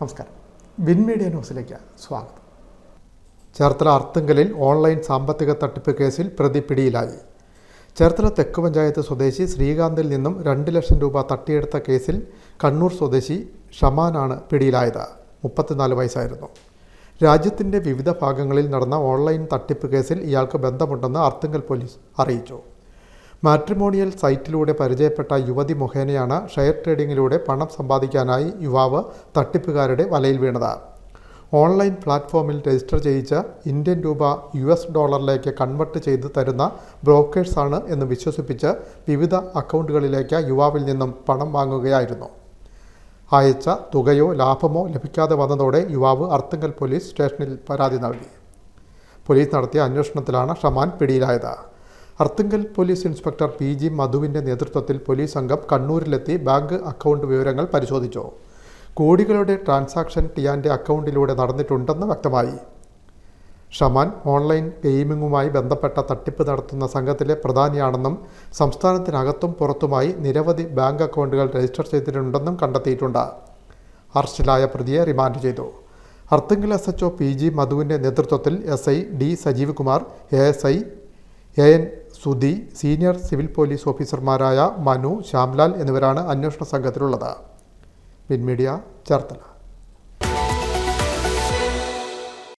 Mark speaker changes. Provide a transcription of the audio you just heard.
Speaker 1: നമസ്കാരം. Win media ന്യൂസിലേക്ക് സ്വാഗതം. ചേർത്തല അർത്തുങ്കലിൽ ഓൺലൈൻ സാമ്പത്തിക തട്ടിപ്പ് കേസിൽ പ്രതി പിടിയിലായി. ചേർത്തല തെക്ക് പഞ്ചായത്ത് സ്വദേശി ശ്രീകാന്തിൽ നിന്നും രണ്ട് ലക്ഷം രൂപ തട്ടിയെടുത്ത കേസിൽ കണ്ണൂർ സ്വദേശി ഷമാനാണ് പിടിയിലായത്. മുപ്പത്തിനാല് വയസ്സായിരുന്നു. രാജ്യത്തിന്റെ വിവിധ ഭാഗങ്ങളിൽ നടന്ന ഓൺലൈൻ തട്ടിപ്പ് കേസിൽ ഇയാൾക്ക് ബന്ധമുണ്ടെന്ന് അർത്തുങ്കൽ പോലീസ് അറിയിച്ചു. മാട്രിമോണിയൽ സൈറ്റിലൂടെ പരിചയപ്പെട്ട യുവതി മുഖേനയാണ് ഷെയർ ട്രേഡിങ്ങിലൂടെ പണം സമ്പാദിക്കാനായി യുവാവ് തട്ടിപ്പുകാരുടെ വലയിൽ വീണത്. ഓൺലൈൻ പ്ലാറ്റ്ഫോമിൽ രജിസ്റ്റർ ചെയ്യിച്ച് ഇന്ത്യൻ രൂപ യു എസ് ഡോളറിലേക്ക് കൺവെർട്ട് ചെയ്ത് തരുന്ന ബ്രോക്കേഴ്സാണ് എന്ന് വിശ്വസിപ്പിച്ച് വിവിധ അക്കൗണ്ടുകളിലേക്ക് യുവാവിൽ നിന്നും പണം വാങ്ങുകയായിരുന്നു. അയച്ച തുകയോ ലാഭമോ ലഭിക്കാതെ വന്നതോടെ യുവാവ് അർത്തുങ്കൽ പോലീസ് സ്റ്റേഷനിൽ പരാതി നൽകി. പോലീസ് നടത്തിയ അന്വേഷണത്തിലാണ് ഷമാൻ പിടിയിലായത്. Arthunkal police inspector P G മധുവിന്റെ നേതൃത്വത്തിൽ പോലീസ് സംഘം കണ്ണൂരിലെത്തി ബാങ്ക് അക്കൗണ്ട് വിവരങ്ങൾ പരിശോധിച്ചു. കോടികളുടെ ട്രാൻസാക്ഷൻ ടിയാന്റെ അക്കൗണ്ടിലൂടെ നടന്നിട്ടുണ്ടെന്ന് വ്യക്തമായി. ഷമാൻ ഓൺലൈൻ ഗെയിമിങ്ങുമായി ബന്ധപ്പെട്ട തട്ടിപ്പ് നടത്തുന്ന സംഘത്തിലെ പ്രധാനിയാണെന്നും സംസ്ഥാനത്തിനകത്തും പുറത്തുമായി നിരവധി ബാങ്ക് അക്കൗണ്ടുകൾ രജിസ്റ്റർ ചെയ്തിട്ടുണ്ടെന്നും കണ്ടെത്തിയിട്ടുണ്ട്. അറസ്റ്റിലായ പ്രതിയെ റിമാൻഡ് ചെയ്തു. Arthunkal S H O P G മധുവിന്റെ നേതൃത്വത്തിൽ S I D Sajeev Kumar A S I A N Sudhi senior civil police ഓഫീസർമാരായ മനു ശ്യാംലാൽ എന്നിവരാണ് അന്വേഷണ സംഘത്തിലുള്ളത്. മിൻമീഡിയ ചേർത്തല.